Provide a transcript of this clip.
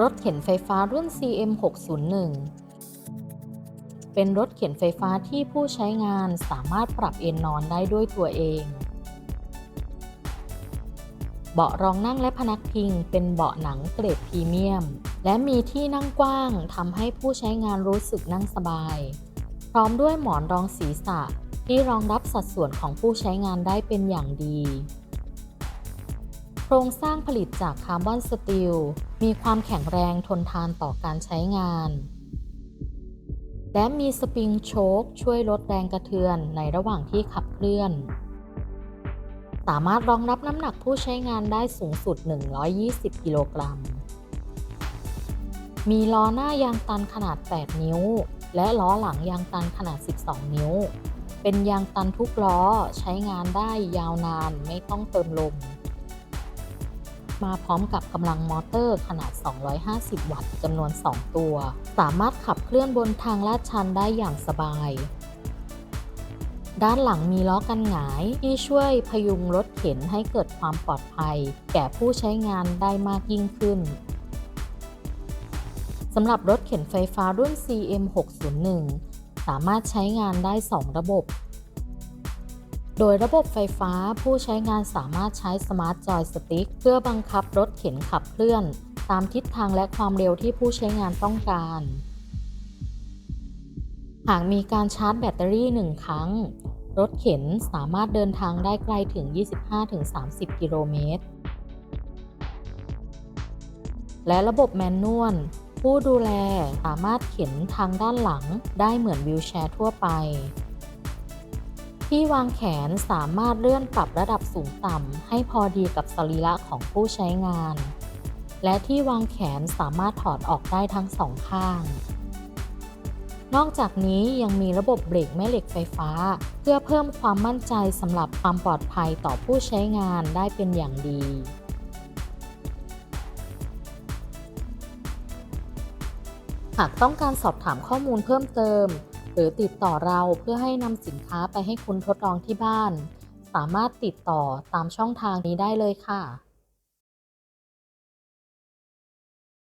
รถเข็นไฟฟ้ารุ่น CM601 เป็นรถเข็นไฟฟ้าที่ผู้ใช้งานสามารถปรับเอนนอนได้ด้วยตัวเอง เบาะรองนั่งและพนักพิงเป็นเบาะหนังเกรดพรีเมียม และมีที่นั่งกว้างทำให้ผู้ใช้งานรู้สึกนั่งสบาย พร้อมด้วยหมอนรองศีรษะที่รองรับสัดส่วนของผู้ใช้งานได้เป็นอย่างดี รงสร้างผลิตจากคาร์บอนสตีล มีความแข็งแรงทนทานต่อการใช้งาน และมีสปริงโชคช่วยลดแรงกระเทือนในระหว่างที่ขับเคลื่อน สามารถรองรับน้ำหนักผู้ใช้งานได้สูงสุด 120 กิโลกรัม มีล้อหน้ายางตันขนาด 8 นิ้ว และล้อหลังยางตันขนาด 12 นิ้ว เป็นยางตันทุกล้อใช้งานได้ยาวนานไม่ต้องเติมลม มาพร้อมกับกำลังมอเตอร์ขนาด 250 วัตต์จำนวน 2 ตัว สามารถขับเคลื่อนบนทางลาดชันได้อย่างสบาย ด้านหลังมีล้อกันหงายที่ช่วยพยุงรถเข็นให้เกิดความปลอดภัย แก่ผู้ใช้งานได้มากยิ่งขึ้นสำหรับรถเข็นไฟฟ้ารุ่น CM601 สามารถใช้งานได้ 2 ระบบ โดยระบบไฟฟ้าผู้ใช้งานสามารถใช้สมาร์ทจอยสติ๊กเพื่อบังคับรถเข็นขับเคลื่อน ตามทิศทางและความเร็วที่ผู้ใช้งานต้องการ หากมีการชาร์จแบตเตอรี่ 1 ครั้ง รถเข็นสามารถเดินทางได้ไกลถึง 25-30 กิโลเมตร และระบบแมนนวลผู้ดูแลสามารถเข็นทางด้านหลังได้เหมือนวิวแชร์ทั่วไป ที่วางแขนสามารถเลื่อนปรับระดับสูงต่ำให้พอดีกับสรีระของผู้ใช้งาน และที่วางแขนสามารถถอดออกได้ทั้งสองข้าง นอกจากนี้ยังมีระบบเบรกแม่เหล็กไฟฟ้า เพื่อเพิ่มความมั่นใจสำหรับความปลอดภัยต่อผู้ใช้งานได้เป็นอย่างดีหากต้องการสอบถามข้อมูลเพิ่มเติม หรือติดต่อเราเพื่อให้นำสินค้าไปให้คุณทดลองที่บ้าน สามารถติดต่อตามช่องทางนี้ได้เลยค่ะ